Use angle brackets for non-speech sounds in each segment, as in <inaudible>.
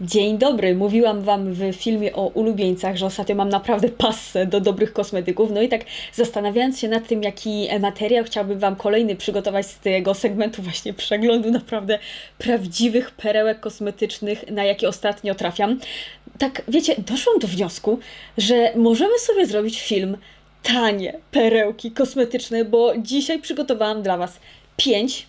Dzień dobry, mówiłam Wam w filmie o ulubieńcach, że ostatnio mam naprawdę passę do dobrych kosmetyków. No i tak zastanawiając się nad tym, jaki materiał chciałbym Wam kolejny przygotować z tego segmentu właśnie przeglądu naprawdę prawdziwych perełek kosmetycznych, na jakie ostatnio trafiam. Tak, wiecie, doszłam do wniosku, że możemy sobie zrobić film tanie perełki kosmetyczne, bo dzisiaj przygotowałam dla Was pięć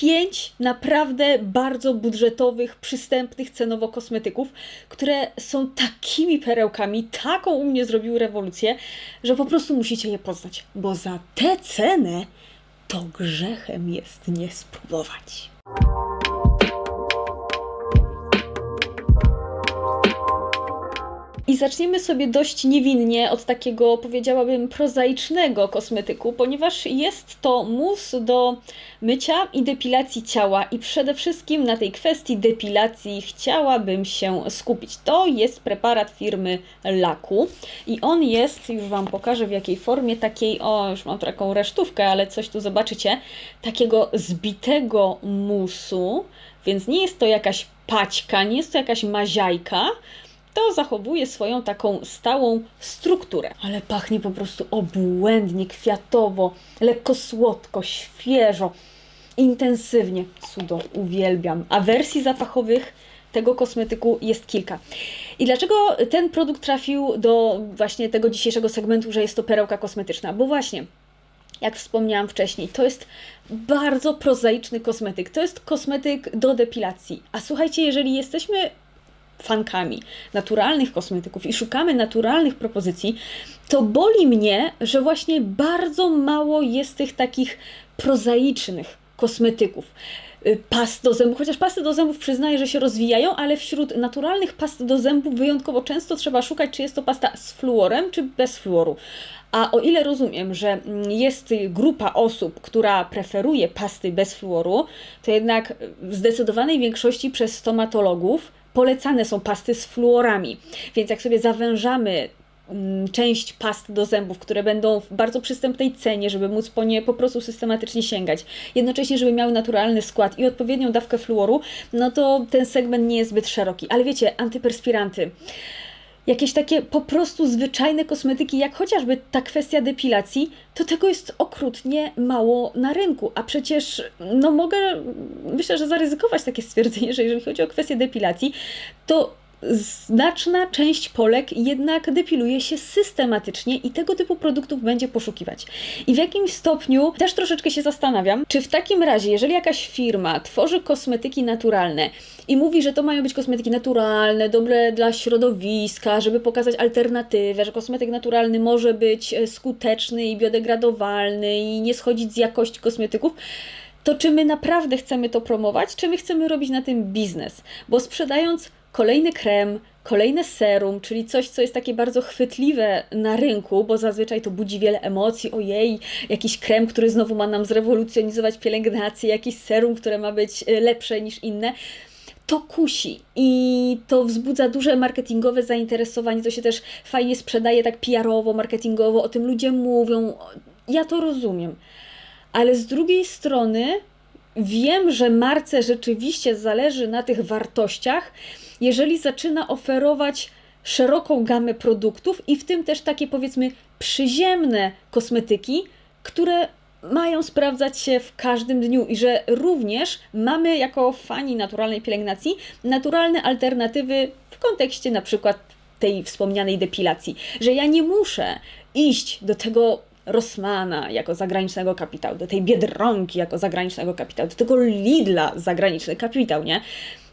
pięć naprawdę bardzo budżetowych, przystępnych cenowo kosmetyków, które są takimi perełkami, taką u mnie zrobiły rewolucję, że po prostu musicie je poznać, bo za tę cenę to grzechem jest nie spróbować. I zaczniemy sobie dość niewinnie od takiego, powiedziałabym, prozaicznego kosmetyku, ponieważ jest to mus do mycia i depilacji ciała. I przede wszystkim na tej kwestii depilacji chciałabym się skupić. To jest preparat firmy Laku i on jest, już Wam pokażę w jakiej formie, takiej, o, już mam taką resztówkę, ale coś tu zobaczycie, takiego zbitego musu, więc nie jest to jakaś paćka, nie jest to jakaś maziajka, to zachowuje swoją taką stałą strukturę. Ale pachnie po prostu obłędnie, kwiatowo, lekko słodko, świeżo, intensywnie. Cudo, uwielbiam. A wersji zapachowych tego kosmetyku jest kilka. I dlaczego ten produkt trafił do właśnie tego dzisiejszego segmentu, że jest to perełka kosmetyczna? Bo właśnie jak wspomniałam wcześniej, to jest bardzo prozaiczny kosmetyk. To jest kosmetyk do depilacji. A słuchajcie, jeżeli jesteśmy fankami naturalnych kosmetyków i szukamy naturalnych propozycji, to boli mnie, że właśnie bardzo mało jest tych takich prozaicznych kosmetyków. Y, past do zębów, chociaż pasty do zębów przyznaję, że się rozwijają, ale wśród naturalnych past do zębów wyjątkowo często trzeba szukać, czy jest to pasta z fluorem, czy bez fluoru. A o ile rozumiem, że mm, jest grupa osób, która preferuje pasty bez fluoru, to jednak w zdecydowanej większości przez stomatologów polecane są pasty z fluorami. Więc jak sobie zawężamy mm, część past do zębów, które będą w bardzo przystępnej cenie, żeby móc po nie po prostu systematycznie sięgać, jednocześnie, żeby miały naturalny skład i odpowiednią dawkę fluoru, no to ten segment nie jest zbyt szeroki. Ale wiecie, antyperspiranty jakieś takie po prostu zwyczajne kosmetyki, jak chociażby ta kwestia depilacji, to tego jest okrutnie mało na rynku. A przecież, no mogę, myślę, że zaryzykować takie stwierdzenie, że jeżeli chodzi o kwestię depilacji, to znaczna część Polek jednak depiluje się systematycznie i tego typu produktów będzie poszukiwać. I w jakim stopniu też troszeczkę się zastanawiam, czy w takim razie, jeżeli jakaś firma tworzy kosmetyki naturalne i mówi, że to mają być kosmetyki naturalne, dobre dla środowiska, żeby pokazać alternatywę, że kosmetyk naturalny może być e, skuteczny i biodegradowalny i nie schodzić z jakości kosmetyków, to czy my naprawdę chcemy to promować, czy my chcemy robić na tym biznes? Bo sprzedając kolejny krem, kolejne serum, czyli coś, co jest takie bardzo chwytliwe na rynku, bo zazwyczaj to budzi wiele emocji. Ojej, jakiś krem, który znowu ma nam zrewolucjonizować pielęgnację, jakiś serum, które ma być e, lepsze niż inne to kusi i to wzbudza duże marketingowe zainteresowanie, to się też fajnie sprzedaje tak PR-owo, marketingowo, o tym ludzie mówią. Ja to rozumiem. Ale z drugiej strony wiem, że marce rzeczywiście zależy na tych wartościach, jeżeli zaczyna oferować szeroką gamę produktów i w tym też takie powiedzmy przyziemne kosmetyki, które mają sprawdzać się w każdym dniu i że również mamy jako fani naturalnej pielęgnacji naturalne alternatywy w kontekście na przykład tej wspomnianej depilacji, że ja nie muszę iść do tego Rossmana jako zagranicznego kapitału, do tej Biedronki jako zagranicznego kapitału, do tego Lidla zagraniczny kapitał, nie?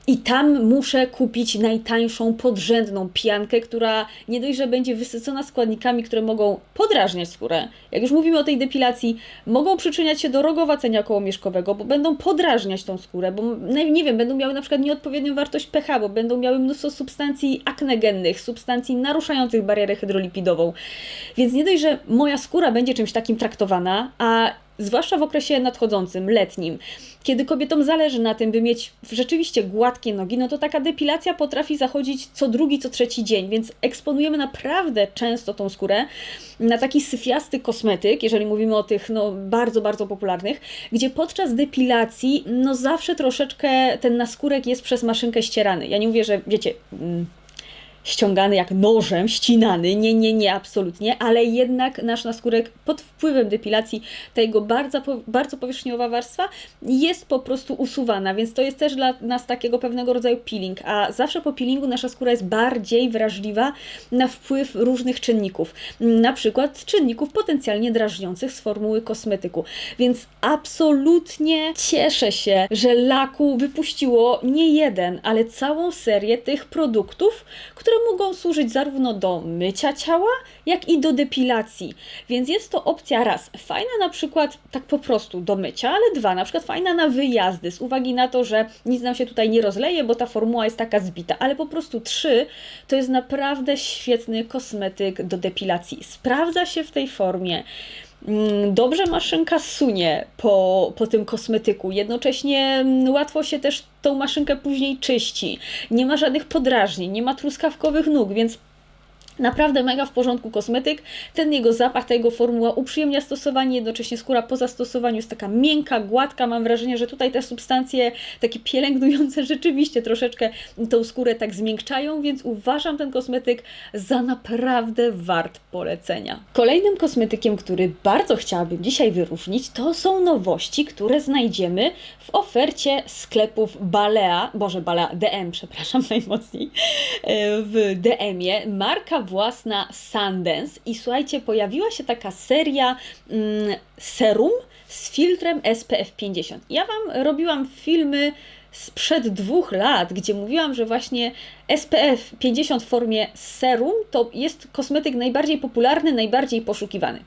I tam muszę kupić najtańszą, podrzędną piankę, która nie dość, że będzie wysycona składnikami, które mogą podrażniać skórę. Jak już mówimy o tej depilacji, mogą przyczyniać się do rogowacenia kołomieszkowego, bo będą podrażniać tą skórę, bo nie wiem, będą miały na przykład nieodpowiednią wartość pH, bo będą miały mnóstwo substancji aknegennych, substancji naruszających barierę hydrolipidową. Więc nie dość, że moja skóra będzie czymś takim traktowana, a zwłaszcza w okresie nadchodzącym, letnim, kiedy kobietom zależy na tym, by mieć rzeczywiście gładkie nogi, no to taka depilacja potrafi zachodzić co drugi, co trzeci dzień, więc eksponujemy naprawdę często tą skórę na taki syfiasty kosmetyk, jeżeli mówimy o tych no, bardzo, bardzo popularnych, gdzie podczas depilacji no zawsze troszeczkę ten naskórek jest przez maszynkę ścierany. Ja nie mówię, że wiecie... Mm, ściągany jak nożem, ścinany. Nie, nie, nie, absolutnie, ale jednak nasz naskórek pod wpływem depilacji, ta jego bardzo, bardzo powierzchniowa warstwa jest po prostu usuwana, więc to jest też dla nas takiego pewnego rodzaju peeling, a zawsze po peelingu nasza skóra jest bardziej wrażliwa na wpływ różnych czynników, na przykład czynników potencjalnie drażniących z formuły kosmetyku, więc absolutnie cieszę się, że Laku wypuściło nie jeden, ale całą serię tych produktów, które które mogą służyć zarówno do mycia ciała, jak i do depilacji. Więc jest to opcja raz, fajna na przykład tak po prostu do mycia, ale dwa, na przykład fajna na wyjazdy, z uwagi na to, że nic nam się tutaj nie rozleje, bo ta formuła jest taka zbita, ale po prostu trzy, to jest naprawdę świetny kosmetyk do depilacji. Sprawdza się w tej formie dobrze maszynka sunie po, po tym kosmetyku. Jednocześnie mm, łatwo się też tą maszynkę później czyści. Nie ma żadnych podrażnień, nie ma truskawkowych nóg, więc Naprawdę mega w porządku kosmetyk. Ten jego zapach, ta jego formuła uprzyjemnia stosowanie, jednocześnie skóra po zastosowaniu jest taka miękka, gładka. Mam wrażenie, że tutaj te substancje takie pielęgnujące <laughs> rzeczywiście troszeczkę tą skórę tak zmiękczają, więc uważam ten kosmetyk za naprawdę wart polecenia. Kolejnym kosmetykiem, który bardzo chciałabym dzisiaj wyróżnić, to są nowości, które znajdziemy w ofercie sklepów Balea, Boże Balea, DM, przepraszam <laughs> najmocniej, e, w DM-ie. Marka własna Sundance i słuchajcie, pojawiła się taka seria mm, serum z filtrem SPF 50. Ja Wam robiłam filmy sprzed dwóch lat, gdzie mówiłam, że właśnie SPF 50 w formie serum to jest kosmetyk najbardziej popularny, najbardziej poszukiwany.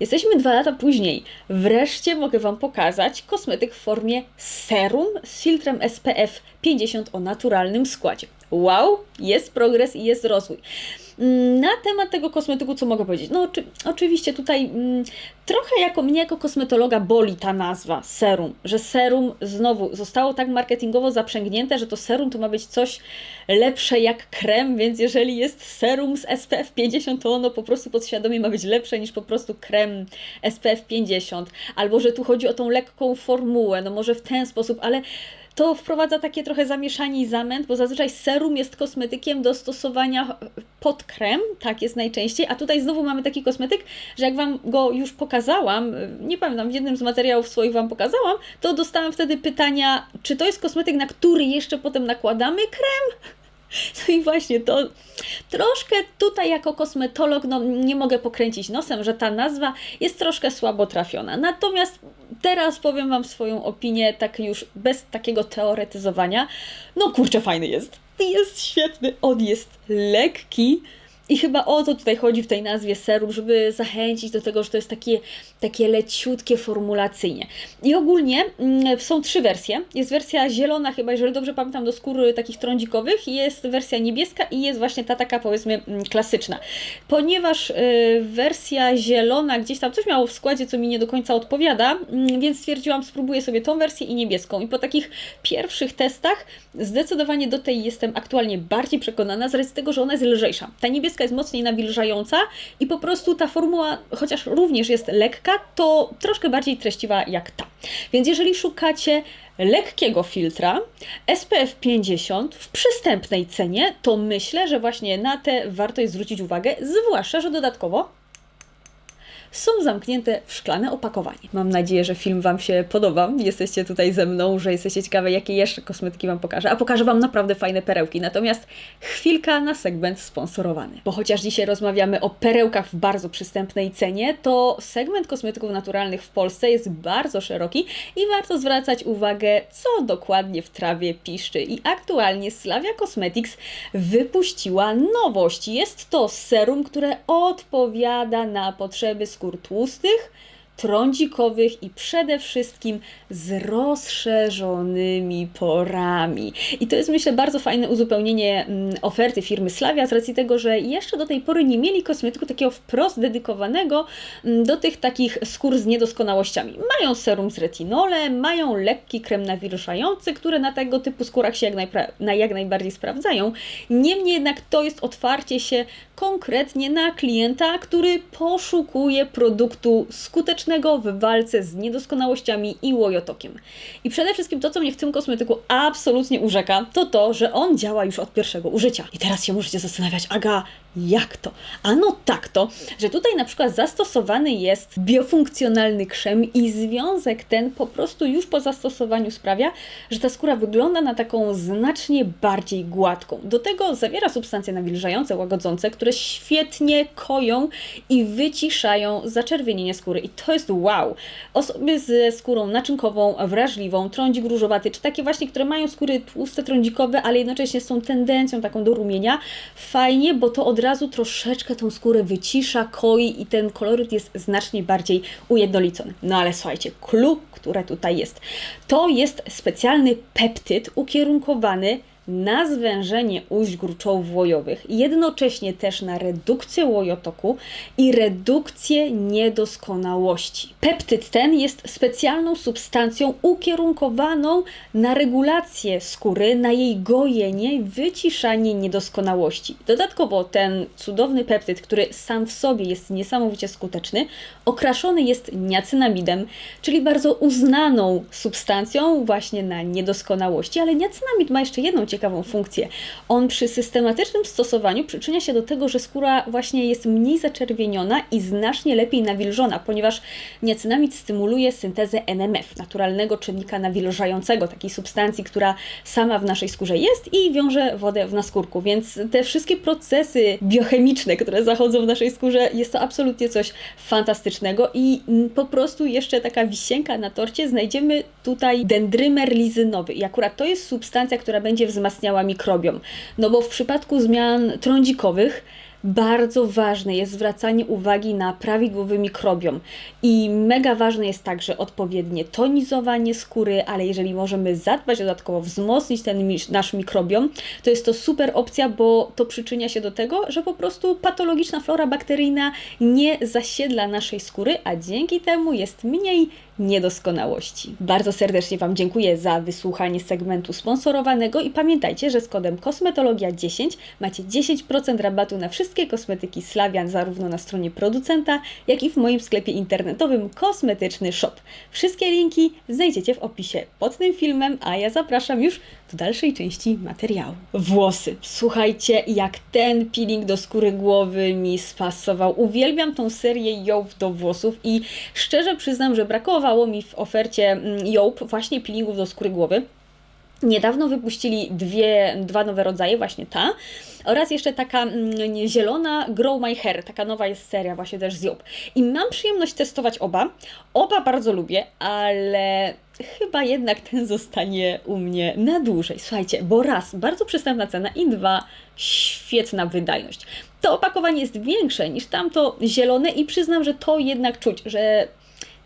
Jesteśmy dwa lata później. Wreszcie mogę Wam pokazać kosmetyk w formie serum z filtrem SPF 50 o naturalnym składzie. Wow, jest progres i jest rozwój. Mm, na temat tego kosmetyku, co mogę powiedzieć? No, oczy, oczywiście tutaj mm, trochę jako mnie, jako kosmetologa, boli ta nazwa serum, że serum znowu zostało tak marketingowo zaprzęgnięte, że to serum to ma być coś lepsze jak krem, więc jeżeli jest serum z SPF 50, to ono po prostu podświadomie ma być lepsze niż po prostu krem SPF 50, albo że tu chodzi o tą lekką formułę, no może w ten sposób, ale to wprowadza takie trochę zamieszanie i zamęt, bo zazwyczaj serum jest kosmetykiem do stosowania pod krem, tak jest najczęściej, a tutaj znowu mamy taki kosmetyk, że jak Wam go już pokazałam, nie pamiętam, w jednym z materiałów swoich Wam pokazałam, to dostałam wtedy pytania, czy to jest kosmetyk, na który jeszcze potem nakładamy krem? <laughs> No i właśnie to troszkę tutaj jako kosmetolog no, nie mogę pokręcić nosem, że ta nazwa jest troszkę słabo trafiona. Natomiast teraz powiem Wam swoją opinię, tak już bez takiego teoretyzowania. No kurczę, fajny jest. Jest świetny, on jest lekki i chyba o to tutaj chodzi w tej nazwie serum, żeby zachęcić do tego, że to jest takie, takie leciutkie formulacyjnie. I ogólnie mm, są trzy wersje. Jest wersja zielona, chyba jeżeli dobrze pamiętam, do skóry takich trądzikowych, jest wersja niebieska i jest właśnie ta taka powiedzmy mm, klasyczna. Ponieważ y, wersja zielona gdzieś tam coś miało w składzie, co mi nie do końca odpowiada, y, więc stwierdziłam, spróbuję sobie tą wersję i niebieską. I po takich pierwszych testach zdecydowanie do tej jestem aktualnie bardziej przekonana z racji tego, że ona jest lżejsza. Ta niebieska jest mocniej nawilżająca i po prostu ta formuła, chociaż również jest lekka, to troszkę bardziej treściwa jak ta. Więc jeżeli szukacie lekkiego filtra SPF 50 w przystępnej cenie, to myślę, że właśnie na te warto jest zwrócić uwagę, zwłaszcza, że dodatkowo są zamknięte w szklane opakowanie. Mam nadzieję, że film Wam się podoba. Jesteście tutaj ze mną, że jesteście ciekawe, jakie jeszcze kosmetyki Wam pokażę. A pokażę Wam naprawdę fajne perełki. Natomiast chwilka na segment sponsorowany. Bo chociaż dzisiaj rozmawiamy o perełkach w bardzo przystępnej cenie, to segment kosmetyków naturalnych w Polsce jest bardzo szeroki i warto zwracać uwagę, co dokładnie w trawie piszczy. I aktualnie Slavia Cosmetics wypuściła nowość. Jest to serum, które odpowiada na potrzeby skóry skór tłustych, trądzikowych i przede wszystkim z rozszerzonymi porami. I to jest myślę bardzo fajne uzupełnienie mm, oferty firmy Slavia z racji tego, że jeszcze do tej pory nie mieli kosmetyku takiego wprost dedykowanego mm, do tych takich skór z niedoskonałościami. Mają serum z retinolem, mają lekki krem nawilżający, które na tego typu skórach się jak, na jak najbardziej sprawdzają. Niemniej jednak to jest otwarcie się konkretnie na klienta, który poszukuje produktu skutecznego w walce z niedoskonałościami i łojotokiem. I przede wszystkim to, co mnie w tym kosmetyku absolutnie urzeka, to to, że on działa już od pierwszego użycia. I teraz się możecie zastanawiać, Aga, jak to? Ano tak to, że tutaj na przykład zastosowany jest biofunkcjonalny krzem i związek ten po prostu już po zastosowaniu sprawia, że ta skóra wygląda na taką znacznie bardziej gładką. Do tego zawiera substancje nawilżające, łagodzące, które świetnie koją i wyciszają zaczerwienienie skóry. I to jest wow! Osoby ze skórą naczynkową, wrażliwą, trądzik różowaty, czy takie właśnie, które mają skóry tłuste, trądzikowe, ale jednocześnie są tendencją taką do rumienia, fajnie, bo to od razu troszeczkę tą skórę wycisza, koi i ten koloryt jest znacznie bardziej ujednolicony. No ale słuchajcie, clue, które tutaj jest, to jest specjalny peptyd ukierunkowany na zwężenie ujść gruczołów łojowych, jednocześnie też na redukcję łojotoku i redukcję niedoskonałości. Peptyd ten jest specjalną substancją ukierunkowaną na regulację skóry, na jej gojenie wyciszanie niedoskonałości. Dodatkowo ten cudowny peptyd, który sam w sobie jest niesamowicie skuteczny, okraszony jest niacynamidem, czyli bardzo uznaną substancją właśnie na niedoskonałości, ale niacynamid ma jeszcze jedną ciekawą funkcję. On przy systematycznym stosowaniu przyczynia się do tego, że skóra właśnie jest mniej zaczerwieniona i znacznie lepiej nawilżona, ponieważ niacynamid stymuluje syntezę NMF, naturalnego czynnika nawilżającego, takiej substancji, która sama w naszej skórze jest i wiąże wodę w naskórku. Więc te wszystkie procesy biochemiczne, które zachodzą w naszej skórze, jest to absolutnie coś fantastycznego i po prostu jeszcze taka wisienka na torcie znajdziemy tutaj dendrymer lizynowy i akurat to jest substancja, która będzie wzmacniała mikrobiom. No bo w przypadku zmian trądzikowych bardzo ważne jest zwracanie uwagi na prawidłowy mikrobiom i mega ważne jest także odpowiednie tonizowanie skóry, ale jeżeli możemy zadbać dodatkowo, wzmocnić ten nasz mikrobiom, to jest to super opcja, bo to przyczynia się do tego, że po prostu patologiczna flora bakteryjna nie zasiedla naszej skóry, a dzięki temu jest mniej niedoskonałości. Bardzo serdecznie Wam dziękuję za wysłuchanie segmentu sponsorowanego i pamiętajcie, że z kodem kosmetologia10 macie 10% rabatu na wszystkie kosmetyki Slawian zarówno na stronie producenta, jak i w moim sklepie internetowym Kosmetyczny Shop. Wszystkie linki znajdziecie w opisie pod tym filmem, a ja zapraszam już do dalszej części materiału. Włosy. Słuchajcie, jak ten peeling do skóry głowy mi spasował. Uwielbiam tą serię Job do włosów i szczerze przyznam, że brakowało mi w ofercie mm, właśnie peelingów do skóry głowy. Niedawno wypuścili dwie, dwa nowe rodzaje, właśnie ta oraz jeszcze taka mm, zielona Grow My Hair, taka nowa jest seria właśnie też z Job. I mam przyjemność testować oba. Oba bardzo lubię, ale chyba jednak ten zostanie u mnie na dłużej. Słuchajcie, bo raz, bardzo przystępna cena i dwa, świetna wydajność. To opakowanie jest większe niż tamto zielone i przyznam, że to jednak czuć, że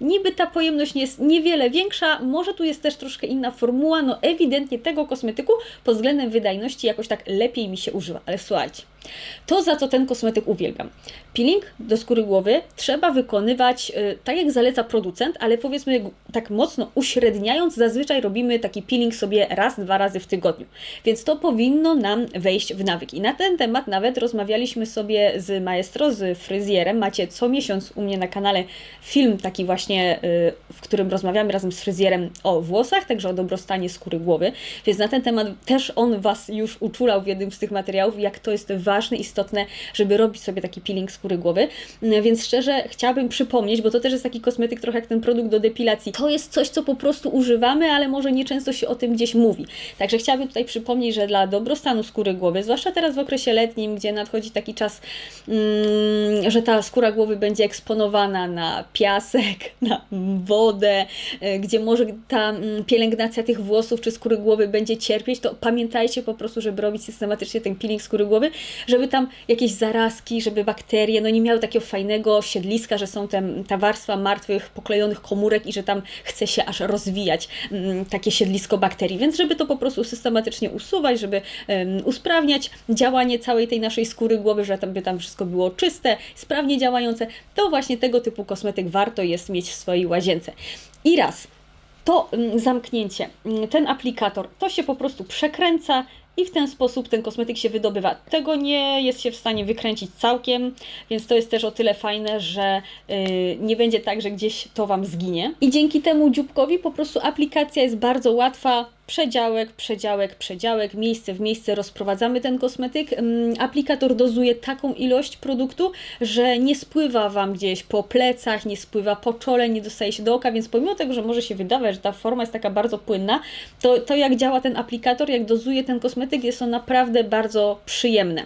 Niby ta pojemność jest niewiele większa, może tu jest też troszkę inna formuła, no ewidentnie tego kosmetyku pod względem wydajności jakoś tak lepiej mi się używa. Ale słuchajcie, to, za co ten kosmetyk uwielbiam. Peeling do skóry głowy trzeba wykonywać y, tak, jak zaleca producent, ale powiedzmy tak mocno uśredniając, zazwyczaj robimy taki peeling sobie raz, dwa razy w tygodniu. Więc to powinno nam wejść w nawyk. I na ten temat nawet rozmawialiśmy sobie z maestro, z fryzjerem. Macie co miesiąc u mnie na kanale film taki właśnie, y, w którym rozmawiamy razem z fryzjerem o włosach, także o dobrostanie skóry głowy. Więc na ten temat też on Was już uczulał w jednym z tych materiałów, jak to jest ważne ważne, istotne, żeby robić sobie taki peeling skóry głowy. Mm, więc szczerze chciałabym przypomnieć, bo to też jest taki kosmetyk trochę jak ten produkt do depilacji. To jest coś, co po prostu używamy, ale może nie często się o tym gdzieś mówi. Także chciałabym tutaj przypomnieć, że dla dobrostanu skóry głowy, zwłaszcza teraz w okresie letnim, gdzie nadchodzi taki czas, mm, że ta skóra głowy będzie eksponowana na piasek, <laughs> na wodę, y, gdzie może ta mm, pielęgnacja tych włosów czy skóry głowy będzie cierpieć, to pamiętajcie po prostu, żeby robić systematycznie ten peeling skóry głowy, żeby tam jakieś zarazki, żeby bakterie, no nie miały takiego fajnego siedliska, że są tam ta warstwa martwych, poklejonych komórek i że tam chce się aż rozwijać mm, takie siedlisko bakterii. Więc żeby to po prostu systematycznie usuwać, żeby usprawniać działanie całej tej naszej skóry głowy, żeby tam, by tam wszystko było czyste, sprawnie działające, to właśnie tego typu kosmetyk warto jest mieć w swojej łazience. I raz, to mm, zamknięcie, mm, ten aplikator, to się po prostu przekręca i w ten sposób ten kosmetyk się wydobywa. Tego nie jest się w stanie wykręcić całkiem, więc to jest też o tyle fajne, że yy, nie będzie tak, że gdzieś to Wam zginie. I dzięki temu dzióbkowi po prostu aplikacja jest bardzo łatwa, przedziałek, przedziałek, przedziałek, miejsce w miejsce rozprowadzamy ten kosmetyk. Mm, aplikator dozuje taką ilość produktu, że nie spływa Wam gdzieś po plecach, nie spływa po czole, nie dostaje się do oka, więc pomimo tego, że może się wydawać, że ta forma jest taka bardzo płynna, to, to jak działa ten aplikator, jak dozuje ten kosmetyk, jest to naprawdę bardzo przyjemne.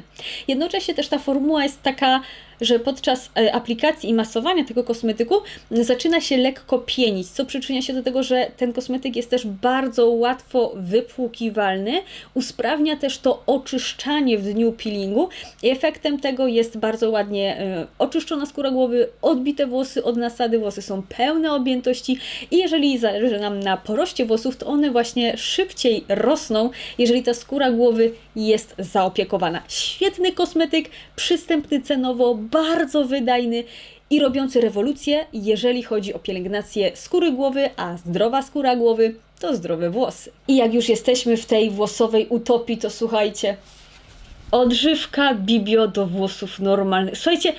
Jednocześnie też ta formuła jest taka że podczas e, aplikacji i masowania tego kosmetyku zaczyna się lekko pienić, co przyczynia się do tego, że ten kosmetyk jest też bardzo łatwo wypłukiwalny, usprawnia też to oczyszczanie w dniu peelingu i efektem tego jest bardzo ładnie e, oczyszczona skóra głowy, odbite włosy od nasady, włosy są pełne objętości i jeżeli zależy nam na poroście włosów, to one właśnie szybciej rosną, jeżeli ta skóra głowy jest zaopiekowana. Świetny kosmetyk, przystępny cenowo, bardzo wydajny i robiący rewolucję, jeżeli chodzi o pielęgnację skóry głowy, a zdrowa skóra głowy to zdrowe włosy. I jak już jesteśmy w tej włosowej utopii, to słuchajcie, odżywka Bibio do włosów normalnych. Słuchajcie,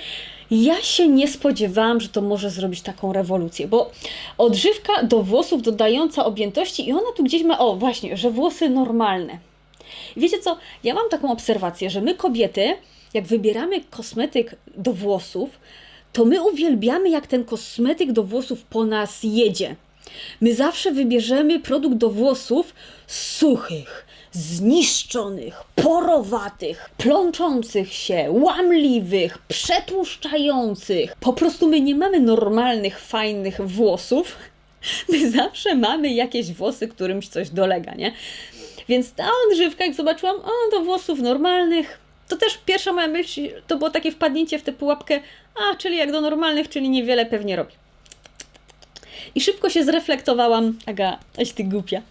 ja się nie spodziewałam, że to może zrobić taką rewolucję, bo odżywka do włosów dodająca objętości i ona tu gdzieś ma, o właśnie, że włosy normalne. Wiecie co, ja mam taką obserwację, że my kobiety jak wybieramy kosmetyk do włosów, to my uwielbiamy, jak ten kosmetyk do włosów po nas jedzie. My zawsze wybierzemy produkt do włosów suchych, zniszczonych, porowatych, plączących się, łamliwych, przetłuszczających. Po prostu my nie mamy normalnych, fajnych włosów. <laughs> My zawsze mamy jakieś włosy, którymś coś dolega, nie? Więc ta odżywka, jak zobaczyłam, o, do włosów normalnych, to też pierwsza moja myśl to było takie wpadnięcie w tę pułapkę, a czyli jak do normalnych, czyli niewiele pewnie robi. I szybko się zreflektowałam, Aga, aś ty głupia,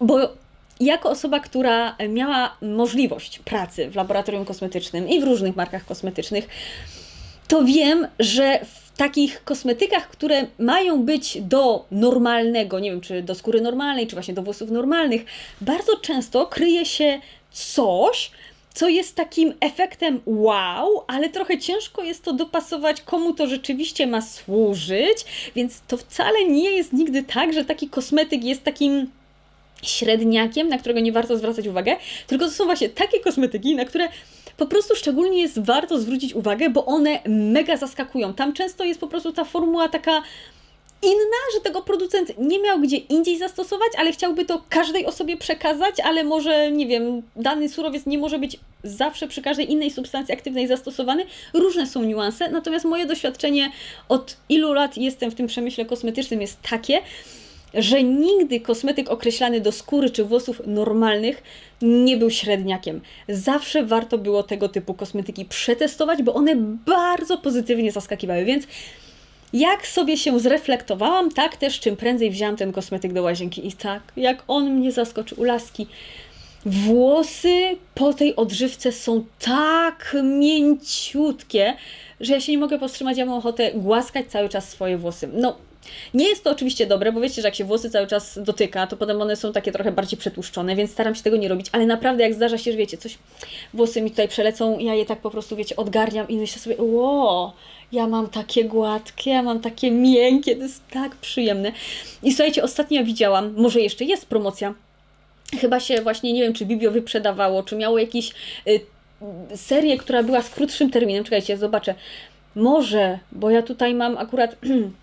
bo jako osoba, która miała możliwość pracy w laboratorium kosmetycznym i w różnych markach kosmetycznych, to wiem, że w takich kosmetykach, które mają być do normalnego, nie wiem czy do skóry normalnej, czy właśnie do włosów normalnych, bardzo często kryje się coś, co jest takim efektem wow, ale trochę ciężko jest to dopasować, komu to rzeczywiście ma służyć, więc to wcale nie jest nigdy tak, że taki kosmetyk jest takim średniakiem, na którego nie warto zwracać uwagę, tylko to są właśnie takie kosmetyki, na które po prostu szczególnie jest warto zwrócić uwagę, bo one mega zaskakują. Tam często jest po prostu ta formuła taka inna, że tego producent nie miał gdzie indziej zastosować, ale chciałby to każdej osobie przekazać, ale może, nie wiem, dany surowiec nie może być zawsze przy każdej innej substancji aktywnej zastosowany. Różne są niuanse, natomiast moje doświadczenie od ilu lat jestem w tym przemyśle kosmetycznym jest takie, że nigdy kosmetyk określany do skóry czy włosów normalnych nie był średniakiem. Zawsze warto było tego typu kosmetyki przetestować, bo one bardzo pozytywnie zaskakiwały, więc jak sobie się zreflektowałam, tak też czym prędzej wzięłam ten kosmetyk do łazienki. I tak, jak on mnie zaskoczył, laski. Włosy po tej odżywce są tak mięciutkie, że ja się nie mogę powstrzymać. Ja mam ochotę głaskać cały czas swoje włosy. No, nie jest to oczywiście dobre, bo wiecie, że jak się włosy cały czas dotyka, to potem one są takie trochę bardziej przetłuszczone, więc staram się tego nie robić, ale naprawdę jak zdarza się, że wiecie, coś, włosy mi tutaj przelecą, ja je tak po prostu, wiecie, odgarniam i myślę sobie, ło, ja mam takie gładkie, ja mam takie miękkie, to jest tak przyjemne. I słuchajcie, ostatnio widziałam, może jeszcze jest promocja, chyba się właśnie, nie wiem, czy Biblio wyprzedawało, czy miało jakiś y, serię, która była z krótszym terminem, czekajcie, zobaczę, może, bo ja tutaj mam akurat <clears throat>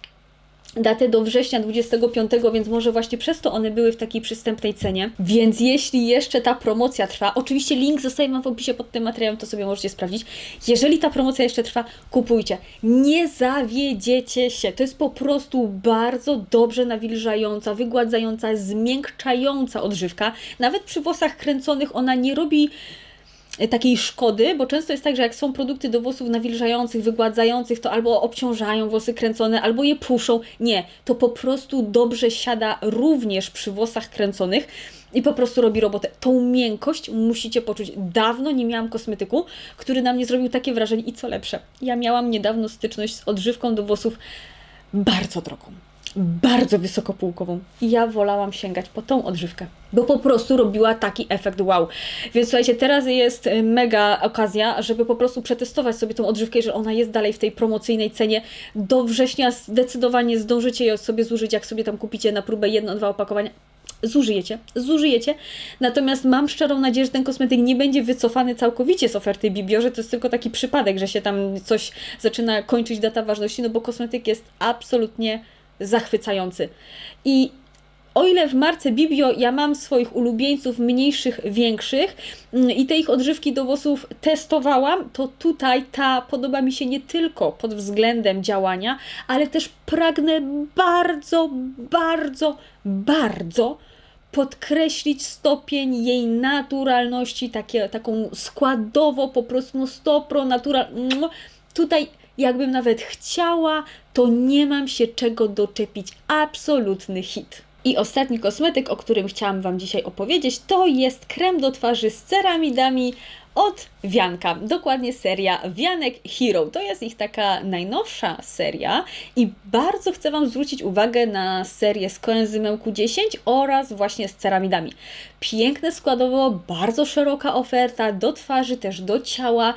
datę do września 25, więc może właśnie przez to one były w takiej przystępnej cenie. Więc jeśli jeszcze ta promocja trwa, oczywiście link zostaje Wam w opisie pod tym materiałem, to sobie możecie sprawdzić. Jeżeli ta promocja jeszcze trwa, kupujcie. Nie zawiedziecie się. To jest po prostu bardzo dobrze nawilżająca, wygładzająca, zmiękczająca odżywka. Nawet przy włosach kręconych ona nie robi takiej szkody, bo często jest tak, że jak są produkty do włosów nawilżających, wygładzających, to albo obciążają włosy kręcone, albo je puszą. Nie, to po prostu dobrze siada również przy włosach kręconych i po prostu robi robotę. Tą miękkość musicie poczuć. Dawno nie miałam kosmetyku, który na mnie zrobił takie wrażenie i co lepsze. Ja miałam niedawno styczność z odżywką do włosów bardzo drogą bardzo wysokopółkową. I ja wolałam sięgać po tą odżywkę, bo po prostu robiła taki efekt wow. Więc słuchajcie, teraz jest y, mega okazja, żeby po prostu przetestować sobie tą odżywkę, że ona jest dalej w tej promocyjnej cenie. Do września zdecydowanie zdążycie ją sobie zużyć, jak sobie tam kupicie na próbę jedno, dwa opakowania zużyjecie, zużyjecie. Natomiast mam szczerą nadzieję, że ten kosmetyk nie będzie wycofany całkowicie z oferty Bibio, że to jest tylko taki przypadek, że się tam coś zaczyna kończyć data ważności, no bo kosmetyk jest absolutnie zachwycający. I o ile w marce Bibio ja mam swoich ulubieńców mniejszych, większych mm, i te ich odżywki do włosów testowałam, to tutaj ta podoba mi się nie tylko pod względem działania, ale też pragnę bardzo, bardzo, bardzo podkreślić stopień jej naturalności, takie, taką składowo po prostu no 100 natural. Tutaj jakbym nawet chciała, to nie mam się czego doczepić. Absolutny hit. I ostatni kosmetyk, o którym chciałam Wam dzisiaj opowiedzieć, to jest krem do twarzy z ceramidami od Wianka. Dokładnie seria Wianek Hero. To jest ich taka najnowsza seria i bardzo chcę Wam zwrócić uwagę na serię z koenzymem Q10 oraz właśnie z ceramidami. Piękne składowo, bardzo szeroka oferta do twarzy, też do ciała,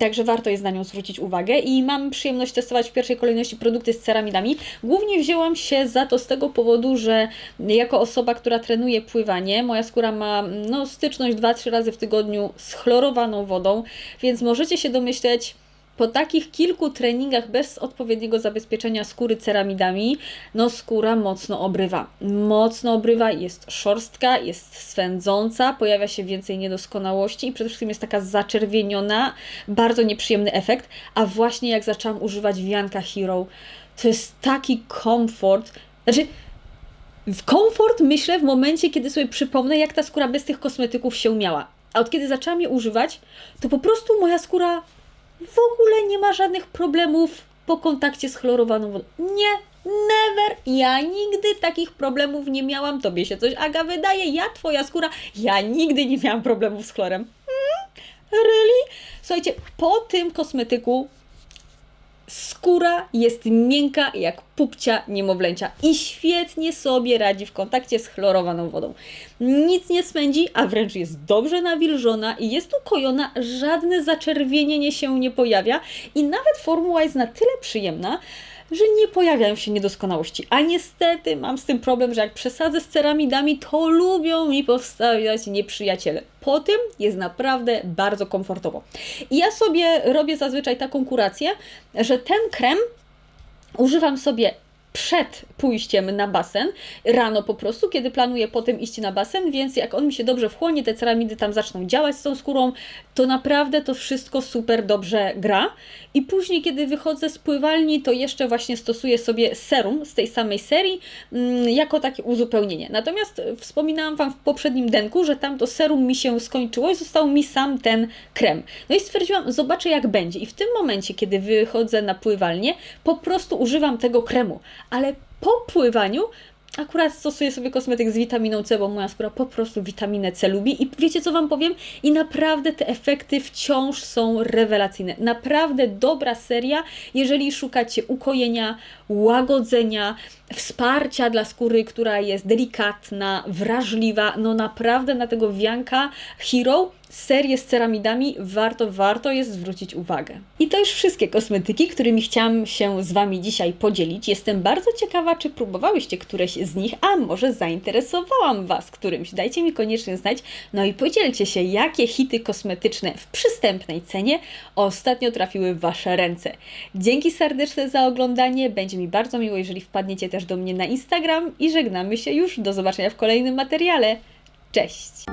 także warto jest na nią zwrócić uwagę i mam przyjemność testować w pierwszej kolejności produkty z ceramidami. Głównie wzięłam się za to z tego powodu, że jako osoba, która trenuje pływanie, moja skóra ma no, styczność 2-3 razy w tygodniu z chlorowaną wodą, więc możecie się domyśleć, po takich kilku treningach bez odpowiedniego zabezpieczenia skóry ceramidami, no skóra mocno obrywa. Mocno obrywa, jest szorstka, jest swędząca, pojawia się więcej niedoskonałości i przede wszystkim jest taka zaczerwieniona, bardzo nieprzyjemny efekt. A właśnie jak zaczęłam używać wianka Hero, to jest taki komfort. Znaczy, w komfort myślę w momencie, kiedy sobie przypomnę, jak ta skóra bez tych kosmetyków się miała. A od kiedy zaczęłam je używać, to po prostu moja skóra w ogóle nie ma żadnych problemów po kontakcie z chlorowaną wodą. Nie, never. Ja nigdy takich problemów nie miałam. Tobie się coś, Aga, wydaje. Ja, twoja skóra, ja nigdy nie miałam problemów z chlorem. Hmm? Really? Słuchajcie, po tym kosmetyku skóra jest miękka jak pupcia niemowlęcia i świetnie sobie radzi w kontakcie z chlorowaną wodą. Nic nie spędzi, a wręcz jest dobrze nawilżona i jest ukojona, żadne zaczerwienienie się nie pojawia i nawet formuła jest na tyle przyjemna, że nie pojawiają się niedoskonałości. A niestety mam z tym problem, że jak przesadzę z ceramidami, to lubią mi powstawiać nieprzyjaciele. Po tym jest naprawdę bardzo komfortowo. I ja sobie robię zazwyczaj taką kurację, że ten krem używam sobie przed pójściem na basen, rano po prostu, kiedy planuję potem iść na basen, więc jak on mi się dobrze wchłonie, te ceramidy tam zaczną działać z tą skórą, to naprawdę to wszystko super dobrze gra. I później, kiedy wychodzę z pływalni, to jeszcze właśnie stosuję sobie serum z tej samej serii mm, jako takie uzupełnienie. Natomiast wspominałam Wam w poprzednim denku, że tam to serum mi się skończyło i został mi sam ten krem. No i stwierdziłam, zobaczę jak będzie. I w tym momencie, kiedy wychodzę na pływalnię, po prostu używam tego kremu ale po pływaniu akurat stosuję sobie kosmetyk z witaminą C, bo moja skóra po prostu witaminę C lubi i wiecie co Wam powiem? I naprawdę te efekty wciąż są rewelacyjne. Naprawdę dobra seria, jeżeli szukacie ukojenia, łagodzenia, wsparcia dla skóry, która jest delikatna, wrażliwa. No naprawdę na tego wianka Hero serię z ceramidami warto, warto jest zwrócić uwagę. I to już wszystkie kosmetyki, którymi chciałam się z Wami dzisiaj podzielić. Jestem bardzo ciekawa, czy próbowałyście któreś z nich, a może zainteresowałam Was którymś. Dajcie mi koniecznie znać, no i podzielcie się, jakie hity kosmetyczne w przystępnej cenie ostatnio trafiły w Wasze ręce. Dzięki serdeczne za oglądanie, będzie mi bardzo miło, jeżeli wpadniecie też do mnie na Instagram i żegnamy się już. Do zobaczenia w kolejnym materiale. Cześć!